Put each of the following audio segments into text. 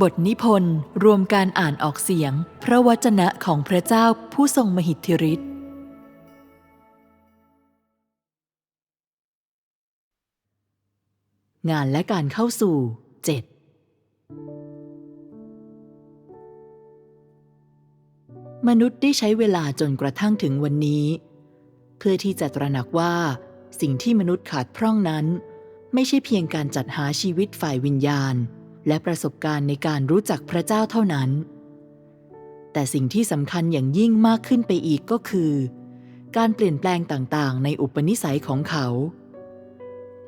บทนิพนธ์รวมการอ่านออกเสียง พระวจนะของพระเจ้าผู้ทรงมหิทธิฤทธิ์งานและการเข้าสู่ 7 มนุษย์ได้ใช้เวลาจนกระทั่งถึงวันนี้ เพื่อที่จะตระหนักว่า สิ่งที่มนุษย์ขาดพร่องนั้น ไม่ใช่เพียงการจัดหาชีวิตฝ่ายวิญญาณ และประสบการณ์ในการรู้จักพระเจ้าเท่านั้น แต่สิ่งที่สำคัญอย่างยิ่งมากขึ้นไปอีกก็คือ การเปลี่ยนแปลงต่างๆ ในอุปนิสัยของเขา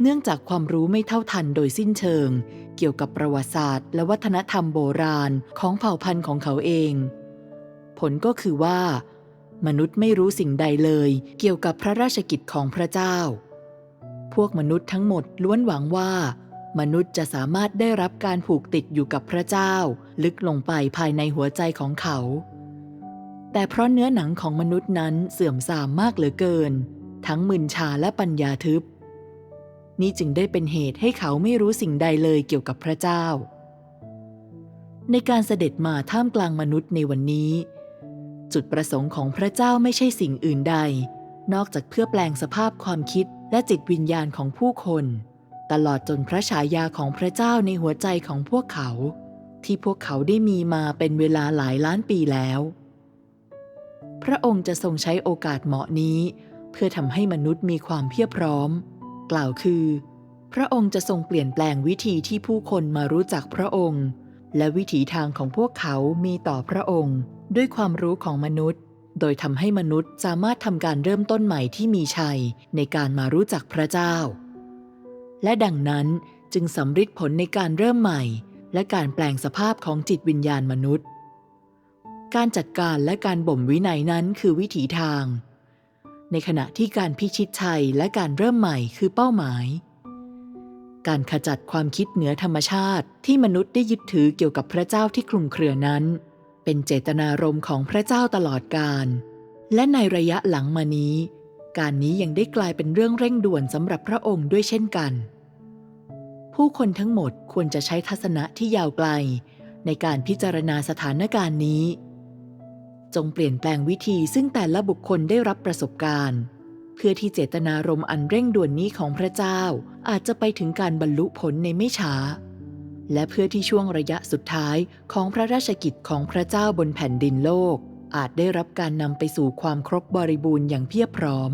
เนื่องจากความรู้ไม่เท่าทันโดยสิ้นเชิง เกี่ยวกับประวัติศาสตร์ และวัฒนธรรมโบราณของเผ่าพันธุ์ของเขาเอง ผลก็คือว่า มนุษย์ไม่รู้สิ่งใดเลย เกี่ยวกับพระราชกิจของพระเจ้า พวกมนุษย์ทั้งหมดล้วนหวังว่า มนุษย์จะสามารถได้รับการผูกติดอยู่กับพระเจ้า ลึกลงไปภายในหัวใจของเขา แต่เพราะเนื้อหนังของมนุษย์นั้นเสื่อมทรามมากเหลือเกิน ทั้งมึนชาและปัญญาทึบ นี่จึงได้เป็นเหตุให้เขาไม่รู้สิ่งใดเลยเกี่ยวกับพระเจ้า ในการเสด็จมาท่ามกลางมนุษย์ในวันนี้ จุดประสงค์ของพระเจ้าไม่ใช่สิ่งอื่นใด นอกจากเพื่อแปลงสภาพความคิดและจิตวิญญาณของผู้คน ตลอดจนพระฉายาของพระเจ้าในหัวใจของพวกเขา ที่พวกเขาได้มีมาเป็นเวลาหลายล้านปีแล้ว พระองค์จะทรงใช้โอกาสเหมาะนี้ เพื่อทำให้มนุษย์มีความเพียบพร้อม กล่าวคือ พระองค์จะทรงเปลี่ยนแปลงวิธีที่ผู้คนมารู้จักพระองค์ และวิถีทางของพวกเขามีต่อพระองค์ ด้วยความรู้ของมนุษย์ โดยทำให้มนุษย์สามารถทำการเริ่มต้นใหม่ที่มีชัยในการมารู้จักพระเจ้า และดังนั้นจึงสำฤทธิ์ผลในการเริ่มใหม่ และการแปลงสภาพของจิตวิญญาณมนุษย์ การจัดการและการบ่มวินัยนั้นคือวิถีทาง ในขณะที่การพิชิตชัยและการเริ่มใหม่คือเป้าหมาย การขจัดความคิดเหนือธรรมชาติที่มนุษย์ได้ยึดถือเกี่ยวกับพระเจ้าที่คลุมเครือนั้น เป็นเจตนารมณ์ของพระเจ้าตลอดกาลและในระยะหลังมานี้ การนี้ยังได้กลายเป็นเรื่องเร่งด่วนสำหรับพระองค์ด้วยเช่นกัน ผู้คนทั้งหมดควรจะใช้ทัศนะที่ยาวไกล ในการพิจารณาสถานการณ์นี้ จงเปลี่ยนแปลงวิธีซึ่งแต่ละบุคคลได้รับประสบการณ์ เพื่อที่เจตนารมณ์อันเร่งด่วนนี้ของพระเจ้าอาจจะไปถึงการบรรลุผลในไม่ช้า และเพื่อที่ช่วงระยะสุดท้ายของพระราชกิจของพระเจ้าบนแผ่นดินโลก อาจได้รับการนำไปสู่ความครบบริบูรณ์อย่างเพียบพร้อม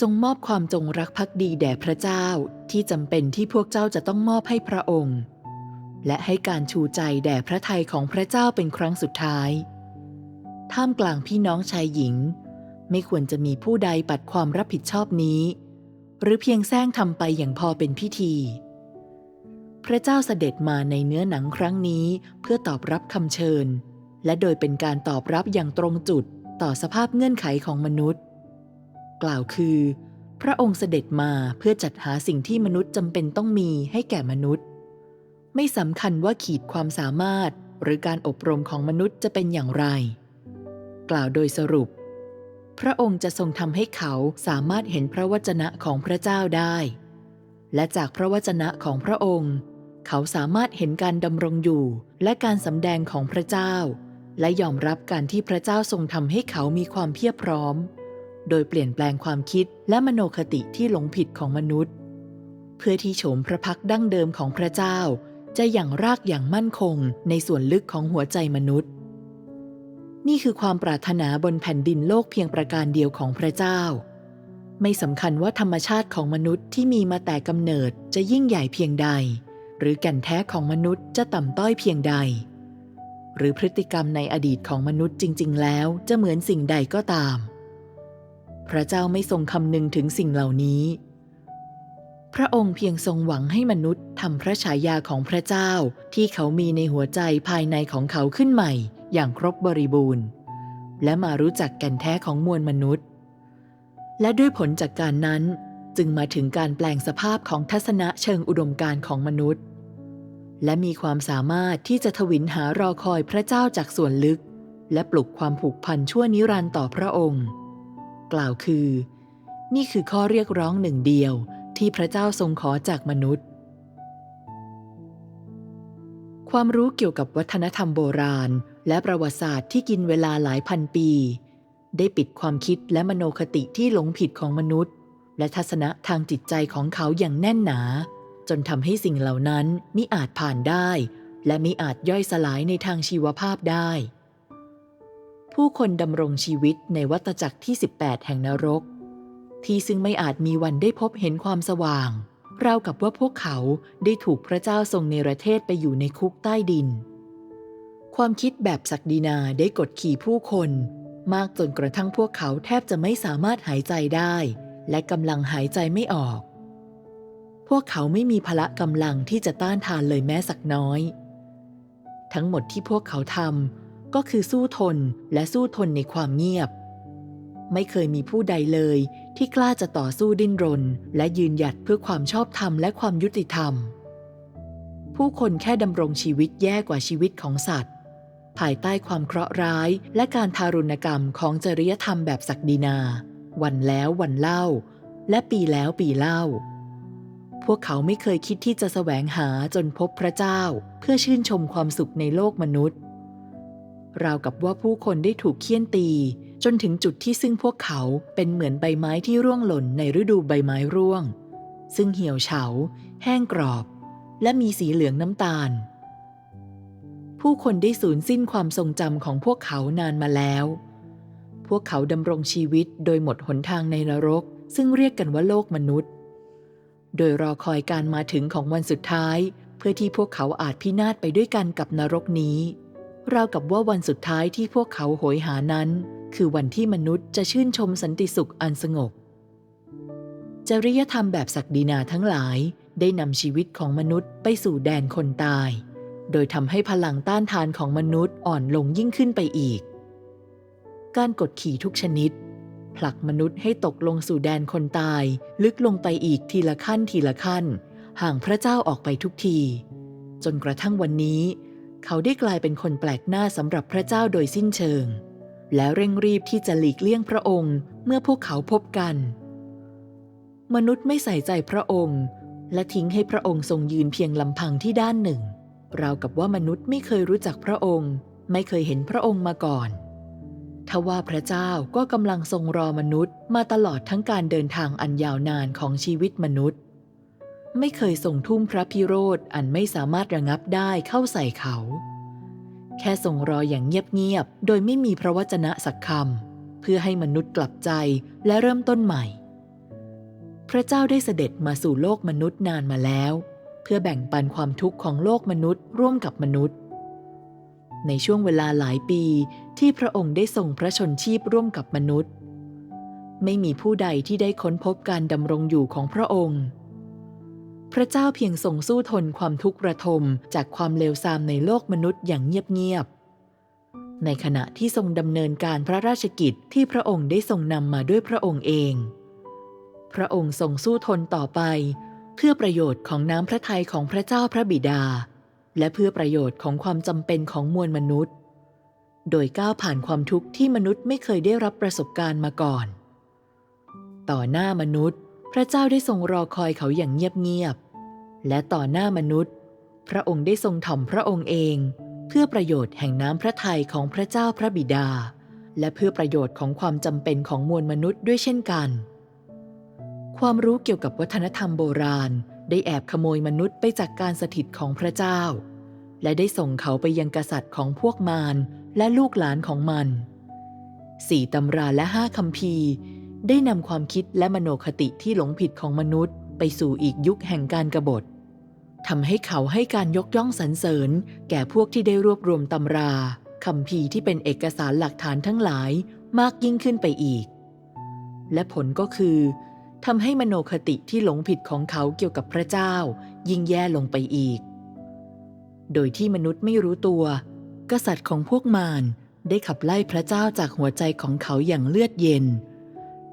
จงมอบความจงรักภักดีแด่พระเจ้าที่จำเป็นที่พวกเจ้าจะต้องมอบให้พระองค์ และให้การชูใจแด่พระทัยของพระเจ้าเป็นครั้งสุดท้าย ท่ามกลางพี่น้องชายหญิง ไม่ควรจะมีผู้ใดปัดความรับผิดชอบนี้ หรือเพียงแซงทำไปอย่างพอเป็นพิธีพระเจ้าเสด็จมาในเนื้อหนังครั้งนี้เพื่อตอบรับคำเชิญ และโดยเป็นการตอบรับอย่างตรงจุดต่อสภาพเงื่อนไขของมนุษย์ กล่าวคือ พระองค์เสด็จมาเพื่อจัดหาสิ่งที่มนุษย์จำเป็นต้องมีให้แก่มนุษย์ ไม่สำคัญว่าขีดความสามารถหรือการอบรมของมนุษย์จะเป็นอย่างไร กล่าวโดยสรุป พระองค์จะทรงทำให้เขาสามารถเห็นพระวจนะของพระเจ้าได้ และจากพระวจนะของพระองค์ เขาสามารถเห็นการดำรงอยู่และการสำแดงของพระเจ้า และยอมรับการที่พระเจ้าทรงทำให้เขามีความเพียบพร้อม โดยเปลี่ยนแปลงความคิดและมโนคติที่หลงผิดของมนุษย์ เพื่อที่โฉมพระพักดั้งเดิมของพระเจ้า จะอย่างรากอย่างมั่นคงในส่วนลึกของหัวใจมนุษย์ นี่คือความปรารถนาบนแผ่นดินโลกเพียงประการเดียวของพระเจ้า ไม่สำคัญว่าธรรมชาติของมนุษย์ที่มีมาแต่กำเนิดจะยิ่งใหญ่เพียงใด หรือแก่นแท้ของมนุษย์จะต่ำต้อยเพียงใด หรือพฤติกรรมในอดีตของมนุษย์จริง ๆ แล้วจะเหมือนสิ่งใดก็ตาม พระเจ้าไม่ทรงคำนึงถึงสิ่งเหล่านี้ พระองค์เพียงทรงหวังให้มนุษย์ทำพระฉายาของพระเจ้าที่เขามีในหัวใจภายในของเขาขึ้นใหม่ อย่างครบบริบูรณ์ และมารู้จักแก่นแท้ของมวลมนุษย์ และด้วยผลจากการนั้นจึงมาถึงการแปลงสภาพของทัศนะเชิงอุดมการของมนุษย์ และมีความสามารถที่จะทวินหารอคอยพระเจ้าจากส่วนลึก และปลุกความผูกพันชั่วนิรันดร์ต่อพระองค์ กล่าวคือ นี่คือข้อเรียกร้องหนึ่งเดียวที่พระเจ้าทรงขอจากมนุษย์ ความรู้เกี่ยวกับวัฒนธรรมโบราณ และประวัติศาสตร์ที่กินเวลาหลายพันปี ได้ปิดความคิดและมโนคติที่หลงผิดของมนุษย์ และทัศนะทางจิตใจของเขาอย่างแน่นหนา นทำให้สิ่งเหล่านั้นมิอาจผ่านได้ และมิอาจย่อยสลายในทางชีวภาพได้ ผู้คนดำรงชีวิตในวัฏจักรที่ 18 แห่งนรก ที่ซึ่งไม่อาจมีวันได้พบเห็นความสว่างราวกับว่าพวกเขาได้ถูกพระเจ้าทรงเนรเทศไปอยู่ในคุกใต้ดิน ความคิดแบบศักดินาได้กดขี่ผู้คน มากจนกระทั่งพวกเขาแทบจะไม่สามารถหายใจได้ และกำลังหายใจไม่ออก พวกเขาไม่มีพละกำลังที่จะต้านทานเลยแม้สักน้อย ทั้งหมดที่พวกเขาทำก็คือสู้ทนและสู้ทนในความเงียบ ไม่เคยมีผู้ใดเลยที่กล้าจะต่อสู้ดิ้นรน และยืนหยัดเพื่อความชอบธรรมและความยุติธรรม ผู้คนแค่ดำรงชีวิตแย่กว่าชีวิตของสัตว์ ภายใต้ความเคราะห์ร้ายและการทารุณกรรมของจริยธรรมแบบศักดินา วันแล้ววันเล่า และปีแล้วปีเล่า พวกเขาไม่เคยคิดที่จะแสวงหาจนพบพระเจ้า เพื่อชื่นชมความสุขในโลกมนุษย์ ราวกับว่าผู้คนได้ถูกเคี่ยนตี จนถึงจุดที่ซึ่งพวกเขาเป็นเหมือนใบไม้ที่ร่วงหล่นในฤดูใบไม้ร่วง ซึ่งเหี่ยวเฉา แห้งกรอบ และมีสีเหลืองน้ำตาล ผู้คนได้สูญสิ้นความทรงจำของพวกเขานานมาแล้ว พวกเขาดำรงชีวิตโดยหมดหนทางในนรก ซึ่งเรียกกันว่าโลกมนุษย์ โดยรอคอยการมาถึงของวันสุดท้าย เพื่อที่พวกเขาอาจพินาศไปด้วยกันกับนรกนี้ ราวกับว่าวันสุดท้ายที่พวกเขาโหยหานั้น คือวันที่มนุษย์จะชื่นชมสันติสุขอันสงบ จริยธรรมแบบศักดินาทั้งหลายได้นำชีวิตของมนุษย์ไปสู่แดนคนตาย โดยทำให้พลังต้านทานของมนุษย์อ่อนลงยิ่งขึ้นไปอีก การกดขี่ทุกชนิด ผลักมนุษย์ให้ตกลงสู่แดนคนตาย ลึกลงไปอีกทีละขั้นทีละขั้น ห่างพระเจ้าออกไปทุกที จนกระทั่งวันนี้ เขาได้กลายเป็นคนแปลกหน้าสำหรับพระเจ้าโดยสิ้นเชิง และเร่งรีบที่จะหลีกเลี่ยงพระองค์เมื่อพวกเขาพบกัน มนุษย์ไม่ใส่ใจพระองค์ และทิ้งให้พระองค์ทรงยืนเพียงลำพังที่ด้านหนึ่งราวกับว่ามนุษย์ไม่เคยรู้จักพระองค์ ไม่เคยเห็นพระองค์มาก่อน ทว่าพระเจ้าก็กำลังทรงรอมนุษย์มาตลอดทั้งการเดินทางอันยาวนานของชีวิตมนุษย์ ไม่เคยส่งทุ่มพระพิโรธอันไม่สามารถระงับได้เข้าใส่เขา แค่ทรงรออย่างเงียบๆโดยไม่มีพระวจนะสักคำเพื่อให้มนุษย์กลับใจและเริ่มต้นใหม่ พระเจ้าได้เสด็จมาสู่โลกมนุษย์นานมาแล้ว เพื่อแบ่งปันความทุกข์ของโลกมนุษย์ร่วมกับมนุษย์ ในช่วงเวลาหลายปีที่พระองค์ได้ทรงพระชนชีพร่วมกับมนุษย์ ไม่มีผู้ใดที่ได้ค้นพบการดำรงอยู่ของพระองค์ พระเจ้าเพียงทรงสู้ทนความทุกข์ระทมจากความเลวทรามในโลกมนุษย์อย่างเงียบๆในขณะที่ทรงดำเนินการพระราชกิจที่พระองค์ได้ทรงนำมาด้วยพระองค์เอง พระองค์ทรงสู้ทนต่อไป เพื่อประโยชน์ของน้ำพระทัยของพระเจ้าพระบิดา และเพื่อประโยชน์ของความจำเป็นของมวลมนุษย์ โดยก้าวผ่านความทุกข์ที่มนุษย์ไม่เคยได้รับประสบการณ์มาก่อน ต่อหน้ามนุษย์ พระเจ้าได้ทรงรอคอยเขาอย่างเงียบๆและต่อหน้ามนุษย์ พระองค์ได้ทรงถ่อมพระองค์เอง เพื่อประโยชน์แห่งน้ำพระทัยของพระเจ้าพระบิดา และเพื่อประโยชน์ของความจำเป็นของมวลมนุษย์ด้วยเช่นกัน ความรู้เกี่ยวกับวัฒนธรรมโบราณได้แอบขโมยมนุษย์ไปจากการสถิตของพระเจ้า และได้ส่งเขาไปยังกษัตริย์ของพวกมารและลูกหลานของมันสี่ตำราและห้าคำพีได้นำความคิดและมโนคติที่หลงผิดของมนุษย์ ไปสู่อีกยุคแห่งการกรบฏทำให้เขาให้การยกย่องสรรเสริญ แก่พวกที่ได้รวบรวมตำราคำพีที่เป็นเอกสารหลักฐานทั้งหลายมากยิ่งขึ้นไปอีก และผลก็คือทำให้มโนคติที่หลงผิดของเขาเกี่ยวกับพระเจ้า ยิ่งแย่ลงไปอีก โดยที่มนุษย์ไม่รู้ตัว กษัตริย์ของพวกมารได้ขับไล่พระเจ้าจากหัวใจของเขาอย่างเลือดเย็น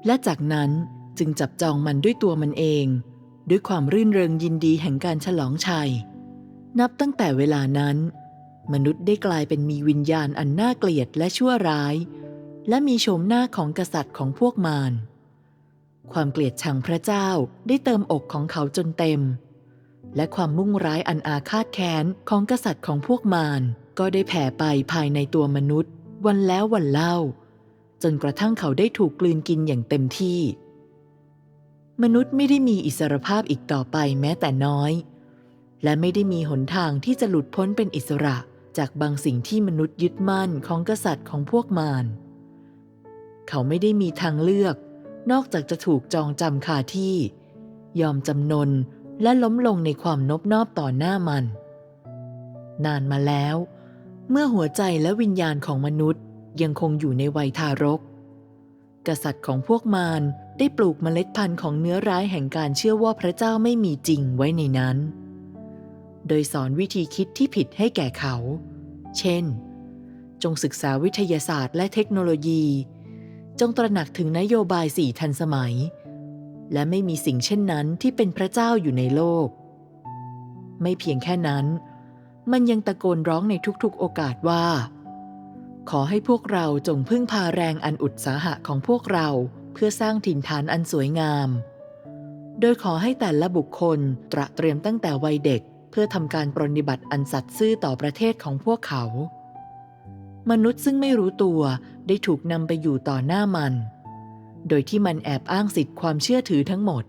และจากนั้นจึงจับจองมันด้วยตัวมันเอง ด้วยความรื่นเริงยินดีแห่งการฉลองชัย นับตั้งแต่เวลานั้น มนุษย์ได้กลายเป็นมีวิญญาณอันน่าเกลียดและชั่วร้าย และมีโฉมหน้าของกษัตริย์ของพวกมาร ความเกลียดชังพระเจ้าได้เติมอกของเขาจนเต็ม และความมุ่งร้ายอันอาฆาตแค้นของกษัตริย์ของพวกมารก็ได้แผ่ไปภายในตัวมนุษย์ วันแล้ววันเล่า จนกระทั่งเขาได้ถูกกลืนกินอย่างเต็มที่ มนุษย์ไม่ได้มีอิสรภาพอีกต่อไปแม้แต่น้อย และไม่ได้มีหนทางที่จะหลุดพ้นเป็นอิสระจากบางสิ่งที่มนุษย์ยึดมั่นของกษัตริย์ของพวกมารเขาไม่ได้มีทางเลือก นอกจากจะถูกจองจำคาที่ ยอมจำนน และล้มลงในความนบนอบต่อหน้ามัน นานมาแล้ว เมื่อหัวใจและวิญญาณของมนุษย์ยังคงอยู่ในวัยทารก กษัตริย์ของพวกมารได้ปลูกเมล็ดพันธุ์ของเนื้อร้ายแห่งการเชื่อว่าพระเจ้าไม่มีจริงไว้ในนั้น โดยสอนวิธีคิดที่ผิดให้แก่เขา เช่น จงศึกษาวิทยาศาสตร์และเทคโนโลยี จงตระหนักถึงนโยบายสี่ทันสมัย และไม่มีสิ่งเช่นนั้นที่เป็นพระเจ้าอยู่ในโลก ไม่เพียงแค่นั้น มันยังตะโกนร้องในทุกๆโอกาสว่า ขอให้พวกเราจงพึ่งพาแรงอันอุตสาหะของพวกเราเพื่อสร้างถิ่นฐานอันสวยงาม โดยขอให้แต่ละบุคคลตระเตรียมตั้งแต่วัยเด็ก เพื่อทำการปรนนิบัติอันสัตย์ซื่อต่อประเทศของพวกเขา มนุษย์ซึ่งไม่รู้ตัวได้ถูกนำไปอยู่ต่อหน้ามัน โดยที่มันแอบอ้างสิทธิ์ความเชื่อถือทั้งหมด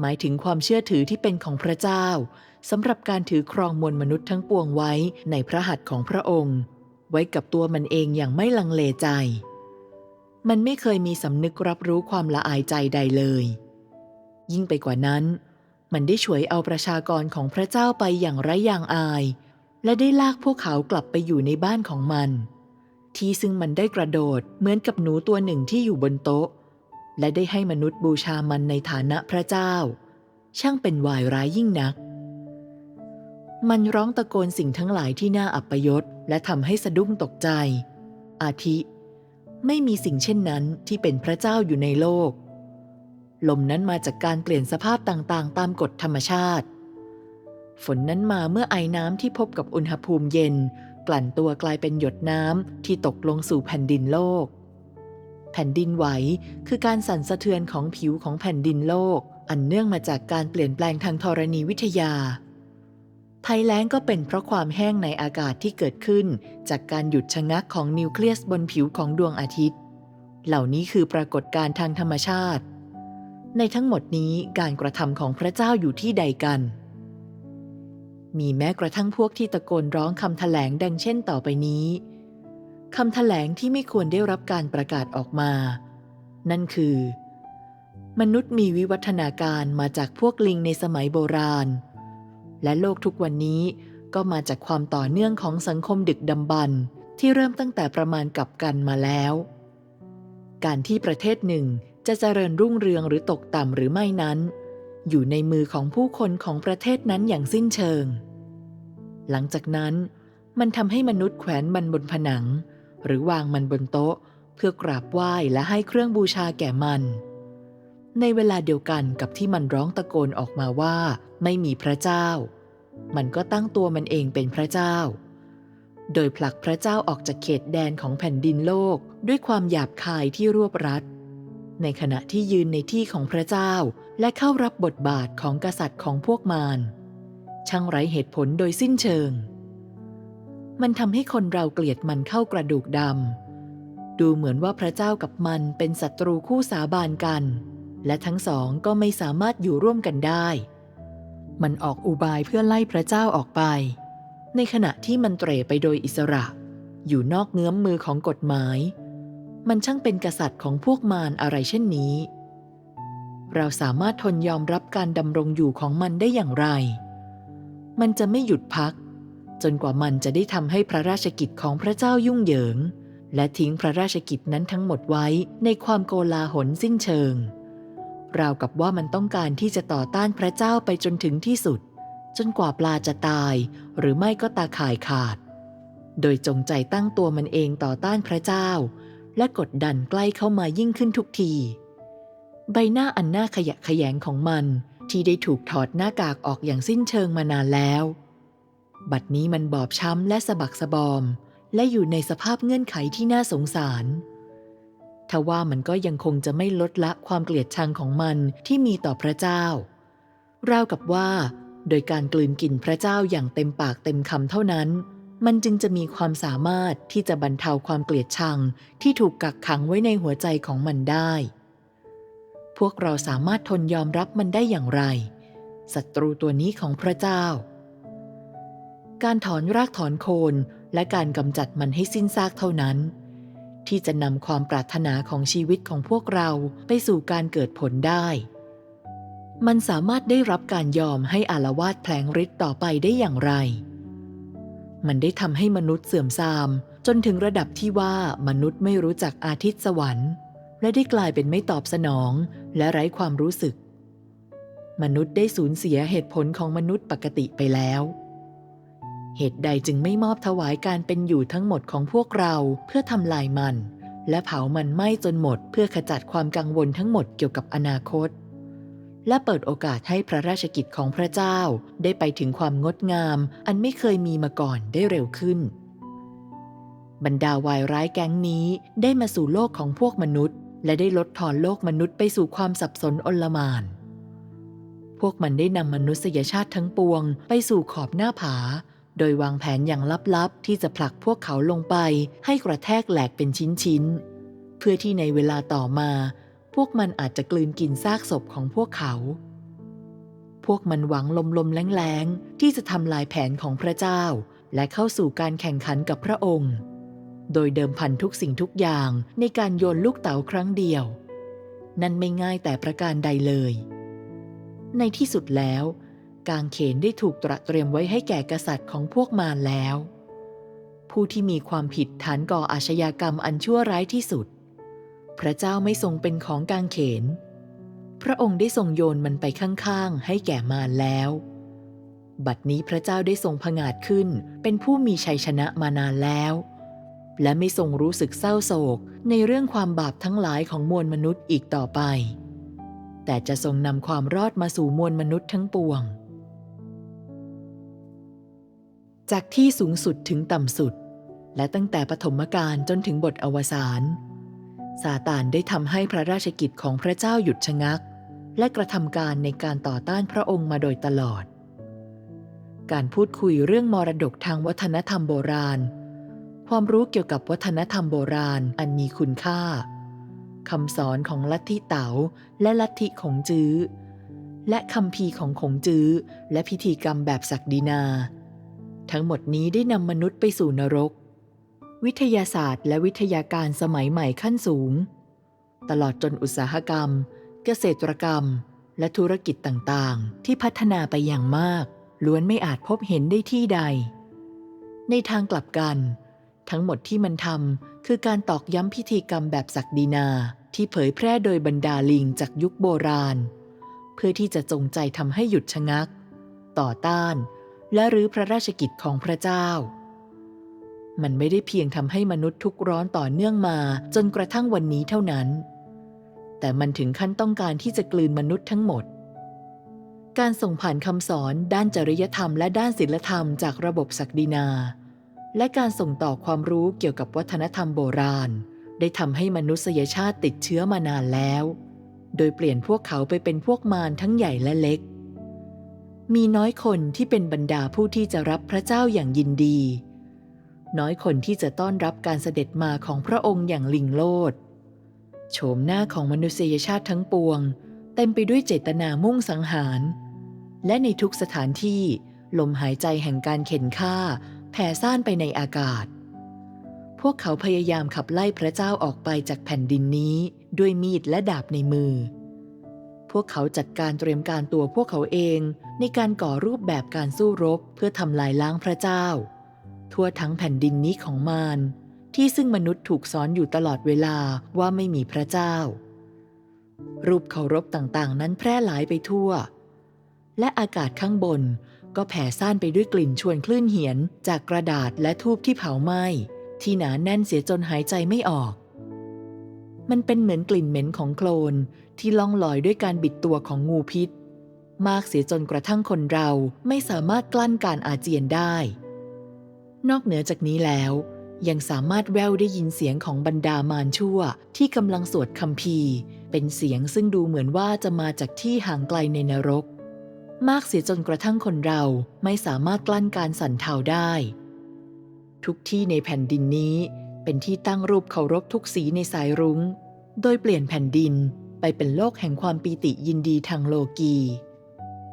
หมายถึงความเชื่อถือที่เป็นของพระเจ้าสำหรับการถือครองมวลมนุษย์ทั้งปวงไว้ในพระหัตถ์ของพระองค์ ไว้กับตัวมันเองอย่างไม่ลังเลใจ มันไม่เคยมีสำนึกรับรู้ความละอายใจใดเลย ยิ่งไปกว่านั้น มันได้ฉวยเอาประชากรของพระเจ้าไปอย่างไร้ยางอาย และได้ลากพวกเขากลับไปอยู่ในบ้านของมัน ที่ซึ่งมันได้กระโดดเหมือนกับหนูตัวหนึ่งที่อยู่บนโต๊ะ และได้ให้มนุษย์บูชามันในฐานะพระเจ้า ช่างเป็นวายร้ายยิ่งนัก มันร้องตะโกนสิ่งทั้งหลายที่น่าอับปยศและทำให้สะดุ้งตกใจ อาทิ ไม่มีสิ่งเช่นนั้นที่เป็นพระเจ้าอยู่ในโลก ลมนั้นมาจากการเปลี่ยนสภาพต่างๆ ตามกฎธรรมชาติ ฝนนั้นมาเมื่อไอน้ำที่พบกับอุณหภูมิเย็น กลั่นตัวกลายเป็นหยดน้ำที่ตกลงสู่แผ่นดินโลก แผ่นดินไหวคือการสั่นสะเทือนของผิวของแผ่นดินโลก อันเนื่องมาจากการเปลี่ยนแปลงทางธรณีวิทยา ภัยแล้งก็เป็นเพราะความแห้งในอากาศที่เกิดขึ้น จากการหยุดชะงักของนิวเคลียสบนผิวของดวงอาทิตย์ เหล่านี้คือปรากฏการณ์ทางธรรมชาติ ในทั้งหมดนี้การกระทำของพระเจ้าอยู่ที่ใดกัน มีแม้กระทั่งพวกที่ตะโกนร้องคำแถลงดังเช่นต่อไปนี้คำแถลงที่ไม่ควรได้รับการประกาศออกมา นั่นคือ มนุษย์มีวิวัฒนาการมาจากพวกลิงในสมัยโบราณ และโลกทุกวันนี้ก็มาจากความต่อเนื่องของสังคมดึกดำบรรที่เริ่มตั้งแต่ประมาณกับกันมาแล้ว การที่ประเทศหนึ่งจะเจริญรุ่งเรืองหรือตกต่ำหรือไม่นั้น อยู่ในมือของผู้คนของประเทศนั้นอย่างสิ้นเชิง หลังจากนั้นมันทำให้มนุษย์แขวนมันบนผนัง หรือวางมันบนโต๊ะ เพื่อกราบไหว้และให้เครื่องบูชาแก่มัน ในเวลาเดียวกันกับที่มันร้องตะโกนออกมาว่าไม่มีพระเจ้า มันก็ตั้งตัวมันเองเป็นพระเจ้า โดยผลักพระเจ้าออกจากเขตแดนของแผ่นดินโลกด้วยความหยาบคายที่รวบรัด ในขณะที่ยืนในที่ของพระเจ้า และเข้ารับบทบาทของกษัตริย์ของพวกมารช่างไร้เหตุผลโดยสิ้นเชิง มันทำให้คนเราเกลียดมันเข้ากระดูกดำ ดูเหมือนว่าพระเจ้ากับมันเป็นศัตรูคู่สาบานกัน และทั้งสองก็ไม่สามารถอยู่ร่วมกันได้ มันออกอุบายเพื่อไล่พระเจ้าออกไป ในขณะที่มันเตร่ไปโดยอิสระ อยู่นอกเงื้อมมือของกฎหมาย มันช่างเป็นกษัตริย์ของพวกมารอะไรเช่นนี้ เราสามารถทนยอมรับการดำรงอยู่ของมันได้อย่างไร มันจะไม่หยุดพัก จนกว่ามันจะได้ทำให้พระราชกิจของพระเจ้ายุ่งเหยิง และทิ้งพระราชกิจนั้นทั้งหมดไว้ในความโกลาหลสิ้นเชิง ราวกับว่ามันต้องการที่จะต่อต้านพระเจ้าไปจนถึงที่สุด จนกว่าปลาจะตาย หรือไม่ก็ตาข่ายขาด โดยจงใจตั้งตัวมันเองต่อต้านพระเจ้า และกดดันใกล้เข้ามายิ่งขึ้นทุกที ใบหน้าอันน่าขยะแขยงของมันที่ได้ถูกถอดหน้ากากออกอย่างสิ้นเชิงมานานแล้ว บัดนี้มันบอบช้ำและสะบักสะบอม และอยู่ในสภาพเงื่อนไขที่น่าสงสารทว่ามันก็ยังคงจะไม่ลดละความเกลียดชังของมันที่มีต่อพระเจ้า ราวกับว่า โดยการกลืนกินพระเจ้าอย่างเต็มปากเต็มคำเท่านั้น มันจึงจะมีความสามารถที่จะบรรเทาความเกลียดชังที่ถูกกักขังไว้ในหัวใจของมันได้ พวกเราสามารถทนยอมรับมันได้อย่างไรศัตรูตัวนี้ของพระเจ้า การถอนรากถอนโคนและการกำจัดมันให้สิ้นซากเท่านั้น ที่จะนำความปรารถนาของชีวิตของพวกเราไปสู่การเกิดผลได้ มันสามารถได้รับการยอมให้อารวาสแผลงฤทธิ์ต่อไปได้อย่างไร มันได้ทำให้มนุษย์เสื่อมทราม จนถึงระดับที่ว่ามนุษย์ไม่รู้จักอาทิตย์สวรรค์ และได้กลายเป็นไม่ตอบสนอง และไร้ความรู้สึก มนุษย์ได้สูญเสียเหตุผลของมนุษย์ปกติไปแล้ว เหตุใดจึงไม่มอบถวายการเป็นอยู่ทั้งหมดของพวกเราเพื่อทำลายมัน และเผามันไหม้จนหมดเพื่อขจัดความกังวลทั้งหมดเกี่ยวกับอนาคต และเปิดโอกาสให้พระราชกิจของพระเจ้าได้ไปถึงความงดงาม อันไม่เคยมีมาก่อนได้เร็วขึ้นบรรดาวายร้ายแก๊งนี้ได้มาสู่โลกของพวกมนุษย์ และได้ลดทอนโลกมนุษย์ไปสู่ความสับสนอนลมาน พวกมันได้นำมนุษยชาติทั้งปวงไปสู่ขอบหน้าผา โดยวางแผนอย่างลับๆ ที่จะผลักพวกเขาลงไปให้กระแทกแหลกเป็นชิ้นๆ เพื่อที่ในเวลาต่อมา พวกมันอาจจะกลืนกินซากศพของพวกเขา พวกมันหวังลมๆแรงๆ ที่จะทำลายแผนของพระเจ้า และเข้าสู่การแข่งขันกับพระองค์ โดยเดิมพันทุกสิ่งทุกอย่างในการโยนลูกเต๋าครั้งเดียว นั่นไม่ง่ายแต่ประการใดเลย ในที่สุดแล้ว กางเขนได้ถูกตระเตรียมไว้ให้แก่กษัตริย์ของพวกมารแล้ว ผู้ที่มีความผิดฐานก่ออาชญากรรมอันชั่วร้ายที่สุด พระเจ้าไม่ทรงเป็นของกางเขน พระองค์ได้ทรงโยนมันไปข้างๆให้แก่มารแล้วบัดนี้พระเจ้าได้ทรงผงาดขึ้นเป็นผู้มีชัยชนะมานานแล้ว และไม่ทรงรู้สึกเศร้าโศกในเรื่องความบาปทั้งหลายของมวลมนุษย์อีกต่อไป แต่จะทรงนำความรอดมาสู่มวลมนุษย์ทั้งปวง จากที่สูงสุดถึงต่ำสุด และตั้งแต่ปฐมกาลจนถึงบทอวสานซาตานได้ทำให้พระราชกิจของพระเจ้าหยุดชะงัก และกระทำการในการต่อต้านพระองค์มาโดยตลอด การพูดคุยเรื่องมรดกทางวัฒนธรรมโบราณ ความรู้เกี่ยวกับวัฒนธรรมโบราณอันมีคุณค่าคำสอนของลัทธิเต๋าและลัทธิของจื้อ และคำพีของของจื้อ และพิธีกรรมแบบศักดินา ทั้งหมดนี้ได้นำมนุษย์ไปสู่นรก วิทยาศาสตร์และวิทยาการสมัยใหม่ขั้นสูง ตลอดจนอุตสาหกรรม เกษตรกรรม และธุรกิจต่างๆ ที่พัฒนาไปอย่างมาก ล้วนไม่อาจพบเห็นได้ที่ใด ในทางกลับกัน ทั้งหมดที่มันทำคือการตอกย้ำพิธีกรรมแบบศักดินาที่เผยแพร่โดยบรรดาลิงจากยุคโบราณ เพื่อที่จะจงใจทำให้หยุดชะงัก ต่อต้าน และรื้อพระราชกิจของพระเจ้า มันไม่ได้เพียงทำให้มนุษย์ทุกร้อนต่อเนื่องมาจนกระทั่งวันนี้เท่านั้น แต่มันถึงขั้นต้องการที่จะกลืนมนุษย์ทั้งหมด การส่งผ่านคำสอนด้านจริยธรรมและด้านศีลธรรมจากระบบศักดินา และการส่งต่อความรู้เกี่ยวกับวัฒนธรรมโบราณ ได้ทำให้มนุษยชาติติดเชื้อมานานแล้ว โดยเปลี่ยนพวกเขาไปเป็นพวกมารทั้งใหญ่และเล็ก มีน้อยคนที่เป็นบรรดาผู้ที่จะรับพระเจ้าอย่างยินดี น้อยคนที่จะต้อนรับการเสด็จมาของพระองค์อย่างลิงโลดโฉมหน้าของมนุษยชาติทั้งปวง เต็มไปด้วยเจตนามุ่งสังหาร และในทุกสถานที่ลมหายใจแห่งการเข็นฆ่า แผ่ซ่านไปในอากาศ พวกเขาพยายามขับไล่พระเจ้าออกไปจากแผ่นดินนี้ด้วยมีดและดาบในมือ พวกเขาจัดการเตรียมการตัวพวกเขาเองในการก่อรูปแบบการสู้รบเพื่อทำลายล้างพระเจ้า ทั่วทั้งแผ่นดินนี้ของมารที่ซึ่งมนุษย์ถูกสอนอยู่ตลอดเวลาว่าไม่มีพระเจ้า รูปเคารพต่างๆ นั้นแพร่หลายไปทั่ว และอากาศข้างบน ก็แผ่ซ่านไปด้วยกลิ่นชวนคลื่นเหียน จากกระดาษและทูบที่เผาไหม้ที่หนาแน่นเสียจนหายใจไม่ออก มันเป็นเหมือนกลิ่นเหม็นของโคลนที่ล่องลอยด้วยการบิดตัวของงูพิษ มากเสียจนกระทั่งคนเราไม่สามารถกลั้นการอาเจียนได้ นอกเหนือจากนี้แล้ว ยังสามารถแววได้ยินเสียงของบรรดามารชั่ว ที่กำลังสวดคัมภีร์เป็นเสียงซึ่งดูเหมือนว่าจะมาจากที่ห่างไกลในนรก มากเสียจนกระทั่งคนเราไม่สามารถกลั้นการสั่นเทาได้ ทุกที่ในแผ่นดินนี้เป็นที่ตั้งรูปเคารพทุกสีในสายรุง้ง โดยเปลี่ยนแผ่นดินไปเป็นโลกแห่งความปีติยินดีทางโลกี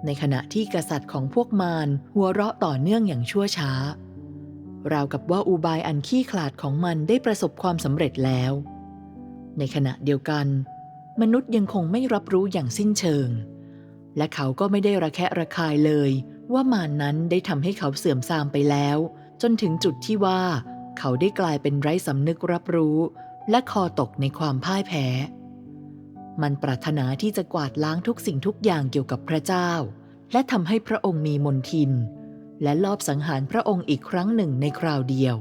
ในขณะที่กษัตริย์ของพวกมารหัวเราะต่อเนื่องอย่างชั่วช้า ราวกับว่าอุบายอันขี้ขลาดของมันได้ประสบความสำเร็จแล้ว ในขณะเดียวกัน มนุษย์ยังคงไม่รับรู้อย่างสิ้นเชิง และเขาก็ไม่ได้ระแคะระคายเลย ว่ามานนั้นได้ทำให้เขาเสื่อมทรามไปแล้ว จนถึงจุดที่ว่า เขาได้กลายเป็นไร้สำนึกรับรู้ และคอตกในความพ่ายแพ้ มันปรารถนาที่จะกวาดล้างทุกสิ่งทุกอย่างเกี่ยวกับพระเจ้า และทำให้พระองค์มีมนทิน และลอบสังหารพระองค์อีกครั้งหนึ่งในคราวเดียว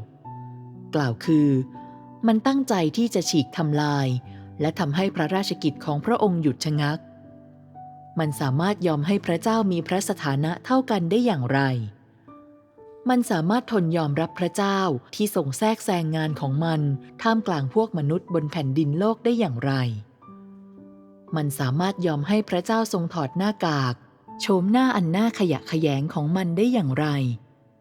กล่าวคือ มันตั้งใจที่จะฉีกทำลาย และทำให้พระราชกิจของพระองค์หยุดชะงัก มันสามารถยอมให้พระเจ้ามีพระสถานะเท่ากันได้อย่างไร มันสามารถทนยอมรับพระเจ้าที่ทรงแทรกแซงงานของมัน ท่ามกลางพวกมนุษย์บนแผ่นดินโลกได้อย่างไร มันสามารถยอมให้พระเจ้าทรงถอดหน้ากากโฉมหน้าอันหน้าขยะขยงของมันได้อย่างไร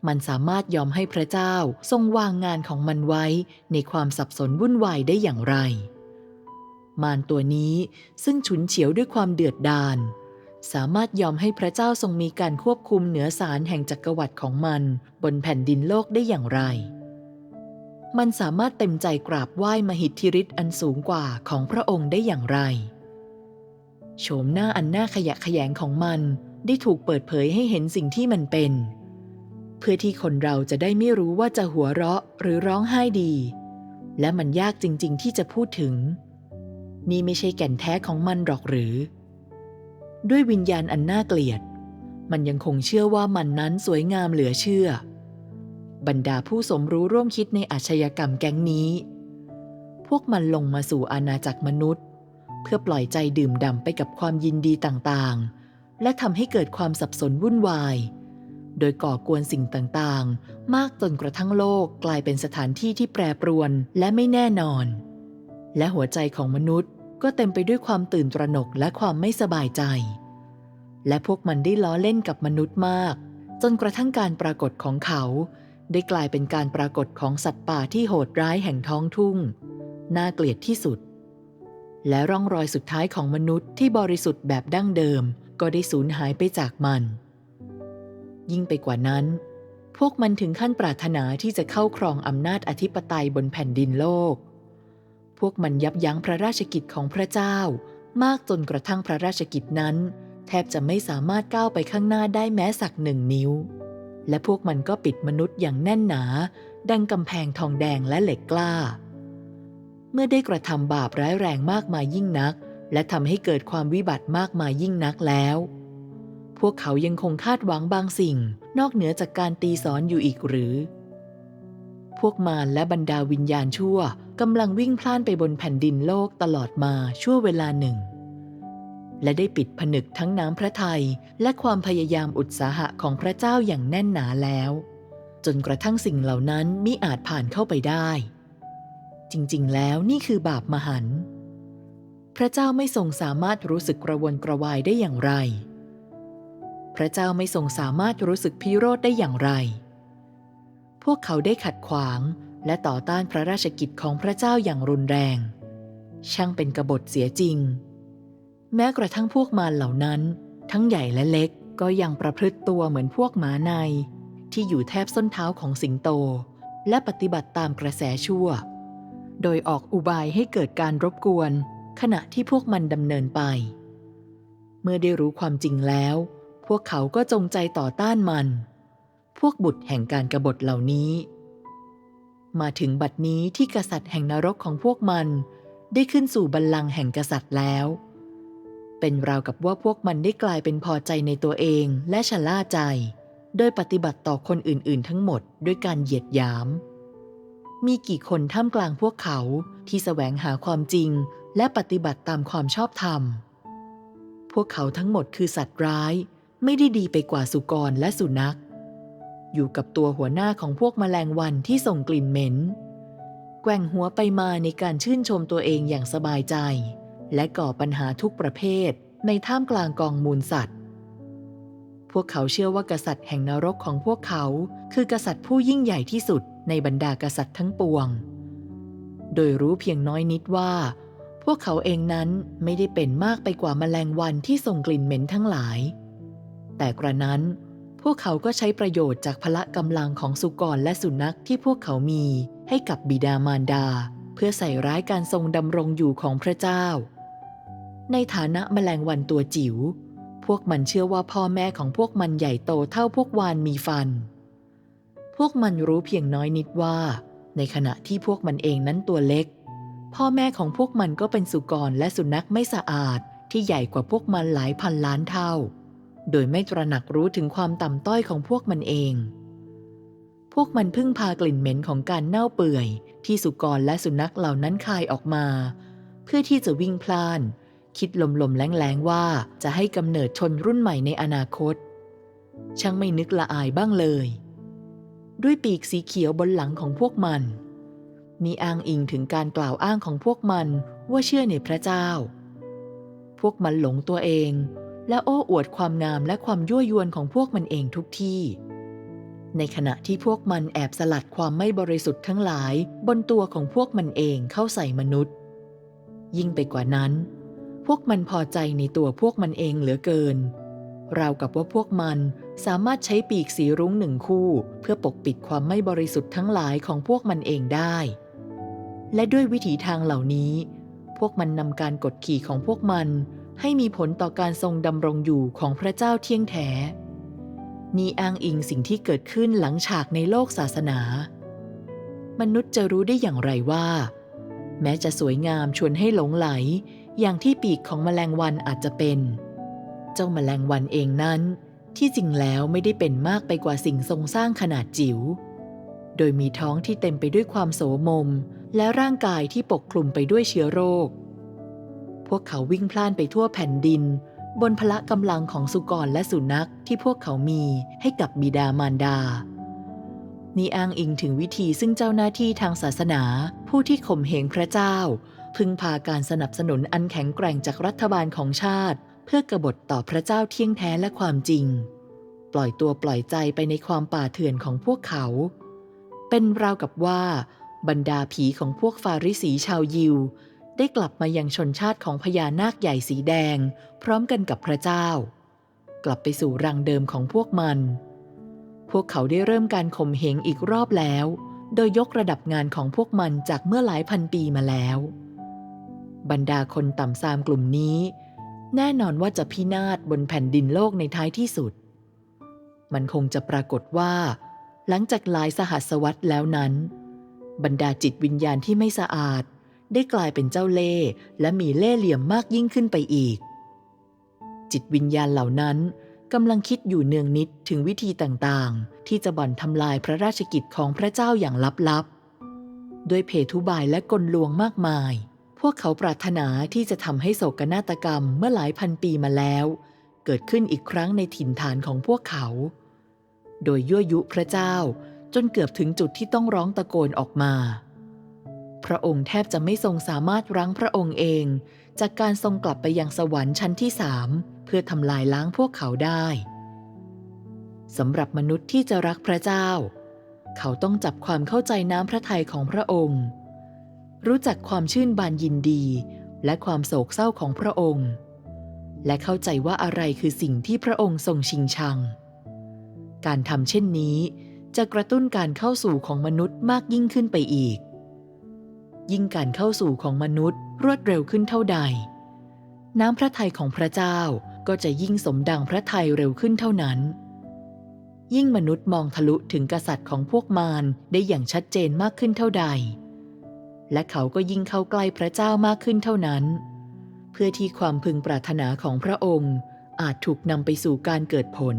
มันสามารถยอมให้พระเจ้าทรงวางงานของมันไว้ในความสับสนวุ่นวายได้อย่างไร มารตัวนี้ซึ่งฉุนเฉียวด้วยความเดือดดาล สามารถยอมให้พระเจ้าทรงมีการควบคุมเหนือสารแห่งจักรวรรดิของมัน บนแผ่นดินโลกได้อย่างไร มันสามารถเต็มใจกราบไหว้มหิทธิฤทธิ์อันสูงกว่าของพระองค์ได้อย่างไร โฉมหน้าอันน่าขยะแขยงของมันได้ถูกเปิดเผยให้เห็นสิ่งที่มันเป็น เพื่อที่คนเราจะได้ไม่รู้ว่าจะหัวเราะหรือร้องไห้ดี และมันยากจริง ๆ ที่จะพูดถึง นี่ไม่ใช่แก่นแท้ของมันหรอกหรือ ด้วยวิญญาณอันน่าเกลียด มันยังคงเชื่อว่ามันนั้นสวยงามเหลือเชื่อ บรรดาผู้สมรู้ร่วมคิดในอาชญากรรมแก๊งนี้ พวกมันลงมาสู่อาณาจักรมนุษย์ เพื่อปล่อยใจดื่มด่ำไปกับความยินดีต่างๆ และทำให้เกิดความสับสนวุ่นวาย โดยก่อกวนสิ่งต่างๆ มากจนกระทั่งโลกกลายเป็นสถานที่ที่แปรปรวนและไม่แน่นอนและหัวใจของมนุษย์ ก็เต็มไปด้วยความตื่นตระหนกและความไม่สบายใจ และพวกมันได้ล้อเล่นกับมนุษย์มาก จนกระทั่งการปรากฏของเขา ได้กลายเป็นการปรากฏของสัตว์ป่าที่โหดร้ายแห่งท้องทุ่ง น่าเกลียดที่สุด และร่องรอยสุดท้ายของมนุษย์ที่บริสุทธิ์แบบดั้งเดิม ก็ได้สูญหายไปจากมัน ยิ่งไปกว่านั้น พวกมันถึงขั้นปรารถนาที่จะเข้าครองอำนาจอธิปไตยบนแผ่นดินโลก พวกมันยับยั้งพระราชกิจของพระเจ้า มากจนกระทั่งพระราชกิจนั้น แทบจะไม่สามารถก้าวไปข้างหน้าได้แม้สักหนึ่งนิ้ว และพวกมันก็ปิดมนุษย์อย่างแน่นหนา ดังกำแพงทองแดงและเหล็กกล้า เมื่อได้กระทำบาปร้ายแรงมากมายยิ่งนัก และทำให้เกิดความวิบัติมากมายยิ่งนักแล้ว พวกเขายังคงคาดหวังบางสิ่ง นอกเหนือจากการตีสอนอยู่อีกหรือ พวกมารและบรรดาวิญญาณชั่วกำลังวิ่งพล่านไปบนแผ่นดินโลกตลอดมาชั่วเวลาหนึ่ง และได้ปิดผนึกทั้งน้ำพระทัยและความพยายามอุตสาหะของพระเจ้าอย่างแน่นหนาแล้ว จนกระทั่งสิ่งเหล่านั้นมิอาจผ่านเข้าไปได้ จริงๆ แล้วนี่คือบาปมหันต์พระเจ้าไม่ทรงสามารถรู้สึกกระวนกระวายได้อย่างไร พระเจ้าไม่ทรงสามารถรู้สึกพิโรธได้อย่างไร พวกเขาได้ขัดขวาง และต่อต้านพระราชกิจของพระเจ้าอย่างรุนแรง ช่างเป็นกบฏเสียจริง แม้กระทั่งพวกมารเหล่านั้น ทั้งใหญ่และเล็กก็ยังประพฤติตัวเหมือนพวกหมาใน ที่อยู่แทบส้นเท้าของสิงโต และปฏิบัติตามกระแสชั่ว โดยออกอุบายให้เกิดการรบกวน ขณะที่พวกมันดำเนินไป เมื่อได้รู้ความจริงแล้ว พวกเขาก็จงใจต่อต้านมัน พวกบุตรแห่งการกรบฏเหล่านี้ มาถึงบัดนี้ที่กษัตริย์แห่งนรกของพวกมัน ได้ขึ้นสู่บัลลังก์แห่งกษัตริย์แล้ว เป็นราวกับว่าพวกมันได้กลายเป็นพอใจในตัวเองและชะล่าใจ โดยปฏิบัติต่อคนอื่น ๆ ทั้งหมดด้วยการเหยียดหยาม มีกี่คนท่ามกลางพวกเขาที่แสวงหาความจริงและปฏิบัติตามความชอบธรรม พวกเขาทั้งหมดคือสัตว์ร้าย ไม่ได้ดีไปกว่าสุกรและสุนัข อยู่กับตัวหัวหน้าของพวกแมลงวันที่ส่งกลิ่นเหม็น แกว่งหัวไปมาในการชื่นชมตัวเองอย่างสบายใจ และก่อปัญหาทุกประเภทในท่ามกลางกองมูลสัตว์ พวกเขาเชื่อว่ากษัตริย์แห่งนรกของพวกเขา คือกษัตริย์ผู้ยิ่งใหญ่ที่สุดในบรรดากษัตริย์ทั้งปวง โดยรู้เพียงน้อยนิดว่า พวกเขาเองนั้นไม่ได้เป็นมากไปกว่าแมลงวันที่ส่งกลิ่นเหม็นทั้งหลาย แต่กระนั้น พวกเขาก็ใช้ประโยชน์จากพละกำลังของสุกรและสุนัขที่พวกเขามีให้กับบิดามารดา เพื่อใส่ร้ายการทรงดำรงอยู่ของพระเจ้า ในฐานะแมลงวันตัวจิ๋ว พวกมันเชื่อว่าพ่อแม่ของพวกมันใหญ่โตเท่าพวกวานมีฟัน พวกมันรู้เพียงน้อยนิดว่า ในขณะที่พวกมันเองนั้นตัวเล็ก พ่อแม่ของพวกมันก็เป็นสุกรและสุนัขไม่สะอาดที่ใหญ่กว่าพวกมันหลายพันล้านเท่า โดยไม่ตระหนักรู้ถึงความต่ำต้อยของพวกมันเอง พวกมันพึ่งพากลิ่นเหม็นของการเน่าเปื่อย ที่สุกรและสุนัขเหล่านั้นคายออกมา เพื่อที่จะวิ่งพล่าน คิดลมๆแรงๆว่าจะให้กำเนิดชนรุ่นใหม่ในอนาคต ช่างไม่นึกละอายบ้างเลย ด้วยปีกสีเขียวบนหลังของพวกมันมีอ้างอิงถึงการกล่าวอ้างของพวกมันว่าเชื่อในพระเจ้า พวกมันหลงตัวเอง และโอ้อวดความงามและความยั่วยวนของพวกมันเองทุกที่ ในขณะที่พวกมันแอบสลัดความไม่บริสุทธิ์ทั้งหลาย บนตัวของพวกมันเองเข้าใส่มนุษย์ ยิ่งไปกว่านั้น พวกมันพอใจในตัวพวกมันเองเหลือเกิน ราวกับว่าพวกมันสามารถใช้ปีกสีรุ้งหนึ่งคู่ เพื่อปกปิดความไม่บริสุทธิ์ทั้งหลายของพวกมันเองได้ และด้วยวิถีทางเหล่านี้ พวกมันนำการกดขี่ของพวกมัน ให้มีผลต่อการทรงดำรงอยู่ของพระเจ้าเที่ยงแท้นี่อ้างอิงสิ่งที่เกิดขึ้นหลังฉากในโลกศาสนา มนุษย์จะรู้ได้อย่างไรว่า แม้จะสวยงามชวนให้หลงไหล อย่างที่ปีกของแมลงวันอาจจะเป็น เจ้าแมลงวันเองนั้น ที่จริงแล้วไม่ได้เป็นมากไปกว่าสิ่งทรงสร้างขนาดจิ๋ว โดยมีท้องที่เต็มไปด้วยความโสมม และร่างกายที่ปกคลุมไปด้วยเชื้อโรค พวกเขาวิ่งพล่านไปทั่วแผ่นดิน บนพละกำลังของสุกรและสุนัขที่พวกเขามีให้กับบิดามารดา นี่อ้างอิงถึงวิธีซึ่งเจ้าหน้าที่ทางศาสนา ผู้ที่ข่มเหงพระเจ้า พึงพาการสนับสนุนอันแข็งแกร่งจากรัฐบาลของชาติ เพื่อกบฏต่อพระเจ้าเที่ยงแท้และความจริง ปล่อยตัวปล่อยใจไปในความป่าเถื่อนของพวกเขา เป็นราวกับว่า บรรดาผีของพวกฟาริสีชาวยิว ได้กลับมายังชนชาติของพญานาคใหญ่สีแดง พร้อมกันกับพระเจ้า กลับไปสู่รังเดิมของพวกมัน พวกเขาได้เริ่มการข่มเหงอีกรอบแล้ว โดยยกระดับงานของพวกมันจากเมื่อหลายพันปีมาแล้ว บรรดาคนต่ำซามกลุ่มนี้ แน่นอนว่าจะพินาศบนแผ่นดินโลกในท้ายที่สุด มันคงจะปรากฏว่า หลังจากหลายสหัสวรรษแล้วนั้น บรรดาจิตวิญญาณที่ไม่สะอาด ได้กลายเป็นเจ้าเล่ห์และมีเล่ห์เหลี่ยมมากยิ่งขึ้นไปอีก จิตวิญญาณเหล่านั้นกำลังคิดอยู่เนืองนิดถึงวิธีต่างๆ ที่จะบ่อนทำลายพระราชกิจของพระเจ้าอย่างลับๆ ด้วยเพทุบายและกลลวงมากมาย พวกเขาปรารถนาที่จะทำให้โศกนาฏกรรมเมื่อหลายพันปีมาแล้ว เกิดขึ้นอีกครั้งในถิ่นฐานของพวกเขา โดยยั่วยุพระเจ้าจนเกือบถึงจุดที่ต้องร้องตะโกนออกมา พระองค์แทบจะไม่ทรงสามารถรั้งพระองค์เอง จากการทรงกลับไปยังสวรรค์ชั้นที่สามเพื่อทำลายล้างพวกเขาได้สำหรับมนุษย์ที่จะรักพระเจ้า เขาต้องจับความเข้าใจน้ำพระทัยของพระองค์ รู้จักความชื่นบานยินดี และความโศกเศร้าของพระองค์ และเข้าใจว่าอะไรคือสิ่งที่พระองค์ทรงชิงชัง การทำเช่นนี้จะกระตุ้นการเข้าสู่ของมนุษย์มากยิ่งขึ้นไปอีก ยิ่งการเข้าสู่ของมนุษย์ รวดเร็วขึ้นเท่าใด น้ำพระทัยของพระเจ้าก็จะยิ่งสมดังพระทัยเร็วขึ้นเท่านั้น ยิ่งมนุษย์มองทะลุถึงกษัตริย์ของพวกมารได้อย่างชัดเจนมากขึ้นเท่าใด และเขาก็ยิ่งเข้าใกล้พระเจ้ามากขึ้นเท่านั้น เพื่อที่ความพึงปรารถนาของพระองค์อาจถูกนำไปสู่การเกิดผล